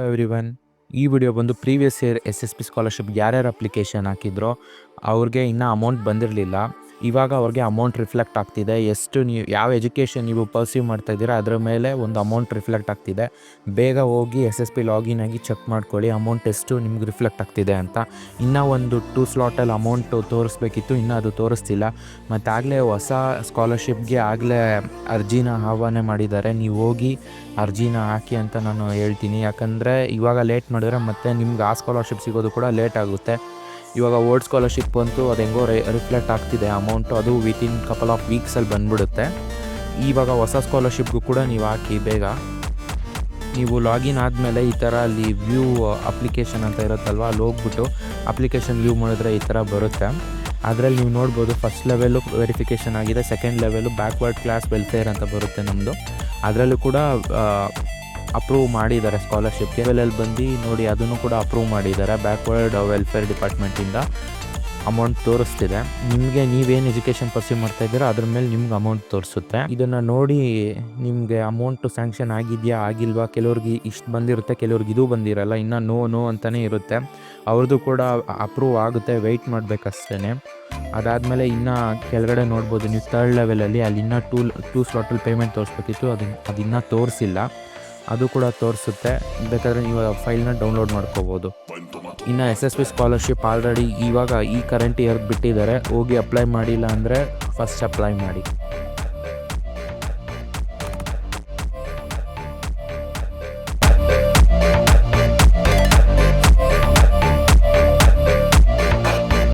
Every one ಈ video ಬಂದು previous year S S P scholarship ಯಾರ್ಯಾರು ಅಪ್ಲಿಕೇಶನ್ ಹಾಕಿದ್ರೋ ಅವ್ರಿಗೆ ಇನ್ನೂ ಅಮೌಂಟ್ ಬಂದಿರಲಿಲ್ಲ. ಇವಾಗ ಅವ್ರಿಗೆ ಅಮೌಂಟ್ ರಿಫ್ಲೆಕ್ಟ್ ಆಗ್ತಿದೆ. ಎಷ್ಟು ನೀವು, ಯಾವ ಎಜುಕೇಷನ್ ನೀವು ಪರ್ಸ್ಯೂ ಮಾಡ್ತಾ ಇದ್ದೀರಾ, ಅದರ ಮೇಲೆ ಒಂದು ಅಮೌಂಟ್ ರಿಫ್ಲೆಕ್ಟ್ ಆಗ್ತಿದೆ. ಬೇಗ ಹೋಗಿ ಎಸ್ ಎಸ್ ಪಿ ಲಾಗಿನ್ ಆಗಿ ಚೆಕ್ ಮಾಡ್ಕೊಳ್ಳಿ ಅಮೌಂಟ್ ಎಷ್ಟು ನಿಮ್ಗೆ ರಿಫ್ಲೆಕ್ಟ್ ಆಗ್ತಿದೆ ಅಂತ. ಇನ್ನೂ ಒಂದು ಟೂ ಸ್ಲಾಟಲ್ಲಿ ಅಮೌಂಟು ತೋರಿಸ್ಬೇಕಿತ್ತು, ಇನ್ನೂ ಅದು ತೋರಿಸ್ತಿಲ್ಲ. ಮತ್ತು ಆಗಲೇ ಹೊಸ ಸ್ಕಾಲರ್ಶಿಪ್ಗೆ ಆಗಲೇ ಅರ್ಜಿನ ಆಹ್ವಾನ ಮಾಡಿದ್ದಾರೆ. ನೀವು ಹೋಗಿ ಅರ್ಜಿನ ಹಾಕಿ ಅಂತ ನಾನು ಹೇಳ್ತೀನಿ. ಯಾಕಂದರೆ ಇವಾಗ ಲೇಟ್ ಮಾಡಿದ್ರೆ ಮತ್ತೆ ನಿಮ್ಗೆ ಆ ಸ್ಕಾಲರ್ಶಿಪ್ ಸಿಗೋದು ಕೂಡ ಲೇಟ್ ಆಗುತ್ತೆ. ಇವಾಗ ವರ್ಡ್ ಸ್ಕಾಲರ್ಶಿಪ್ ಅಂತೂ ಅದು ಹೆಂಗೋ ರಿಫ್ಲೆಕ್ಟ್ ಆಗ್ತಿದೆ ಅಮೌಂಟು ಅದು ವಿತಿನ್ ಕಪಲ್ ಆಫ್ ವೀಕ್ಸಲ್ಲಿ ಬಂದ್ಬಿಡುತ್ತೆ. ಇವಾಗ ಹೊಸ ಸ್ಕಾಲರ್ಶಿಪ್ಗೂ ಕೂಡ ನೀವು ಹಾಕಿ, ಬೇಗ. ನೀವು ಲಾಗಿನ್ ಆದಮೇಲೆ ಈ ಥರ ಅಲ್ಲಿ ವ್ಯೂ ಅಪ್ಲಿಕೇಶನ್ ಅಂತ ಇರುತ್ತಲ್ವ, ಅಲ್ಲಿ ಹೋಗ್ಬಿಟ್ಟು ಅಪ್ಲಿಕೇಶನ್ ವ್ಯೂ ಮಾಡಿದ್ರೆ ಈ ಥರ ಬರುತ್ತೆ. ಅದರಲ್ಲಿ ನೀವು ನೋಡ್ಬೋದು ಫಸ್ಟ್ ಲೆವೆಲ್ಲು ವೆರಿಫಿಕೇಷನ್ ಆಗಿದೆ second level backward class welfare ಅಂತ ಬರುತ್ತೆ ನಮ್ಮದು ಅದರಲ್ಲೂ ಕೂಡ ಅಪ್ರೂವ್ ಮಾಡಿದ್ದಾರೆ ಸ್ಕಾಲರ್ಶಿಪ್ಗೆ ಲೆವೆಲಲ್ಲಿ ಬಂದು ನೋಡಿ, ಅದನ್ನು ಕೂಡ ಅಪ್ರೂವ್ ಮಾಡಿದ್ದಾರೆ. ಬ್ಯಾಕ್ವರ್ಡ್ ವೆಲ್ಫೇರ್ ಡಿಪಾರ್ಟ್ಮೆಂಟಿಂದ ಅಮೌಂಟ್ ತೋರಿಸ್ತಿದೆ. ನಿಮಗೆ ನೀವೇನು ಎಜುಕೇಷನ್ ಪರ್ಸ್ಯೂ ಮಾಡ್ತಾ ಇದ್ದೀರೋ ಅದ್ರ ಮೇಲೆ ನಿಮ್ಗೆ ಅಮೌಂಟ್ ತೋರಿಸುತ್ತೆ. ಇದನ್ನು ನೋಡಿ ನಿಮಗೆ ಅಮೌಂಟು ಸ್ಯಾಂಕ್ಷನ್ ಆಗಿದೆಯಾ, ಆಗಿಲ್ವಾ, ಕೆಲವ್ರಿಗೆ ಇಷ್ಟು ಬಂದಿರುತ್ತೆ, ಕೆಲವ್ರಿಗೆ ಇದು ಬಂದಿರಲ್ಲ, ಇನ್ನೂ ನೋ ನೋ ಅಂತಲೇ ಇರುತ್ತೆ. ಅವ್ರದ್ದು ಕೂಡ ಅಪ್ರೂವ್ ಆಗುತ್ತೆ ವೆಯ್ಟ್ ಮಾಡಬೇಕಷ್ಟೇ ಅದಾದಮೇಲೆ ಇನ್ನೂ ಕೆಳಗಡೆ ನೋಡ್ಬೋದು, ನೀವು ತರ್ಡ್ ಲೆವೆಲಲ್ಲಿ ಅಲ್ಲಿ ಇನ್ನೂ ಟೂ ಟೂ ಸ್ಲಾಟಲ್ಲಿ ಪೇಮೆಂಟ್ ತೋರಿಸ್ಬೇಕಿತ್ತು, ಅದನ್ನು, ಅದಿನ್ನೂ ತೋರಿಸಿಲ್ಲ. ಅದು ಕೂಡ ತೋರಿಸುತ್ತೆ. ಬೇಕಾದರೆ ನೀವು ಫೈಲ್ನ ಡೌನ್ಲೋಡ್ ಮಾಡ್ಕೋಬೋದು. ಇನ್ನು S S P scholarship already ಇವಾಗ ಈ ಕರೆಂಟ್ ಇಯರ್ ಬಿಟ್ಟಿದ್ದಾರೆ. ಹೋಗಿ ಅಪ್ಲೈ ಮಾಡಿಲ್ಲ ಅಂದರೆ ಫಸ್ಟ್ ಅಪ್ಲೈ ಮಾಡಿ.